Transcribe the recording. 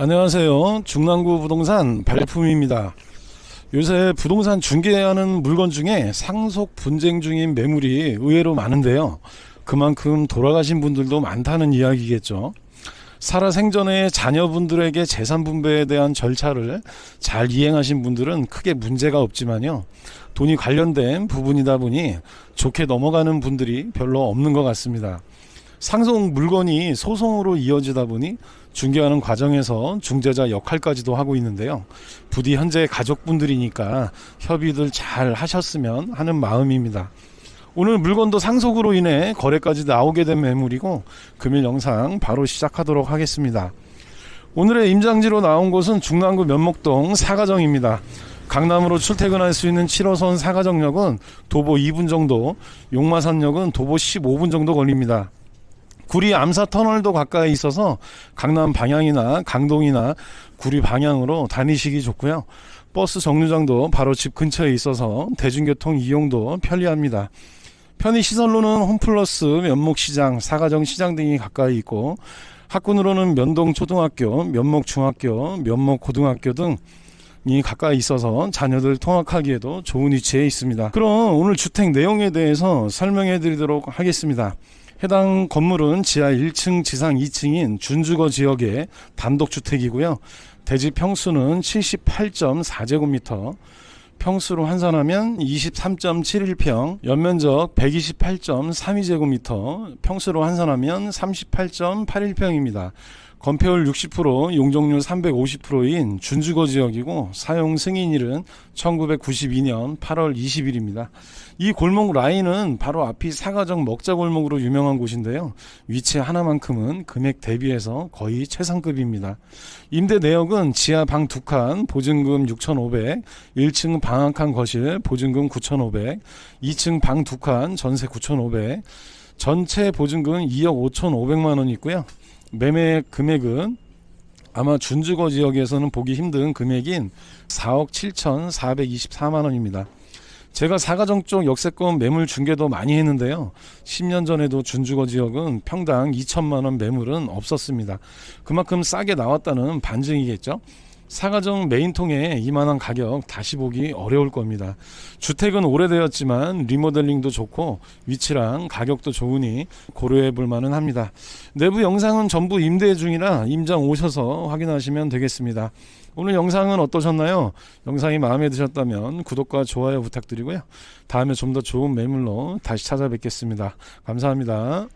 안녕하세요. 중랑구 부동산 발품입니다. 요새 부동산 중개하는 물건 중에 상속 분쟁 중인 매물이 의외로 많은데요. 그만큼 돌아가신 분들도 많다는 이야기겠죠. 살아생전에 자녀분들에게 재산 분배에 대한 절차를 잘 이행하신 분들은 크게 문제가 없지만요. 돈이 관련된 부분이다 보니 좋게 넘어가는 분들이 별로 없는 것 같습니다. 상속 물건이 소송으로 이어지다 보니 중개하는 과정에서 중재자 역할까지도 하고 있는데요. 부디 현재 가족분들이니까 협의들 잘 하셨으면 하는 마음입니다. 오늘 물건도 상속으로 인해 거래까지 나오게 된 매물이고 금일 영상 바로 시작하도록 하겠습니다. 오늘의 임장지로 나온 곳은 중랑구 면목동 사가정입니다. 강남으로 출퇴근할 수 있는 7호선 사가정역은 도보 2분 정도, 용마산역은 도보 15분 정도 걸립니다. 구리 암사 터널도 가까이 있어서 강남 방향이나 강동이나 구리 방향으로 다니시기 좋고요. 버스 정류장도 바로 집 근처에 있어서 대중교통 이용도 편리합니다. 편의 시설로는 홈플러스, 면목시장, 사가정 시장 등이 가까이 있고 학군으로는 면동 초등학교, 면목 중학교, 면목 고등학교 등이 가까이 있어서 자녀들 통학하기에도 좋은 위치에 있습니다. 그럼 오늘 주택 내용에 대해서 설명해 드리도록 하겠습니다. 해당 건물은 지하 1층, 지상 2층인 준주거 지역의 단독주택이고요. 대지 평수는 78.4제곱미터, 평수로 환산하면 23.71평, 연면적 128.32제곱미터, 평수로 환산하면 38.81평입니다. 건폐율 60%, 용적률 350%인 준주거 지역이고 사용 승인일은 1992년 8월 20일입니다. 이 골목 라인은 바로 앞이 사가정 먹자 골목으로 유명한 곳인데요. 위치 하나만큼은 금액 대비해서 거의 최상급입니다. 임대 내역은 지하 방두 칸, 보증금 6,500, 1층 방한칸 거실, 보증금 9,500, 2층 방두 칸, 전세 9,500, 전체 보증금 2억 5,500만 원 있고요. 매매 금액은 아마 준주거 지역에서는 보기 힘든 금액인 4억 7,424만 원입니다. 제가 사가정 쪽 역세권 매물 중개도 많이 했는데요. 10년 전에도 준주거 지역은 평당 2천만 원 매물은 없었습니다. 그만큼 싸게 나왔다는 반증이겠죠. 사가정 메인통에 이만한 가격 다시 보기 어려울 겁니다. 주택은 오래되었지만 리모델링도 좋고 위치랑 가격도 좋으니 고려해 볼 만은 합니다. 내부 영상은 전부 임대 중이라 임장 오셔서 확인하시면 되겠습니다. 오늘 영상은 어떠셨나요? 영상이 마음에 드셨다면 구독과 좋아요 부탁드리고요. 다음에 좀 더 좋은 매물로 다시 찾아뵙겠습니다. 감사합니다.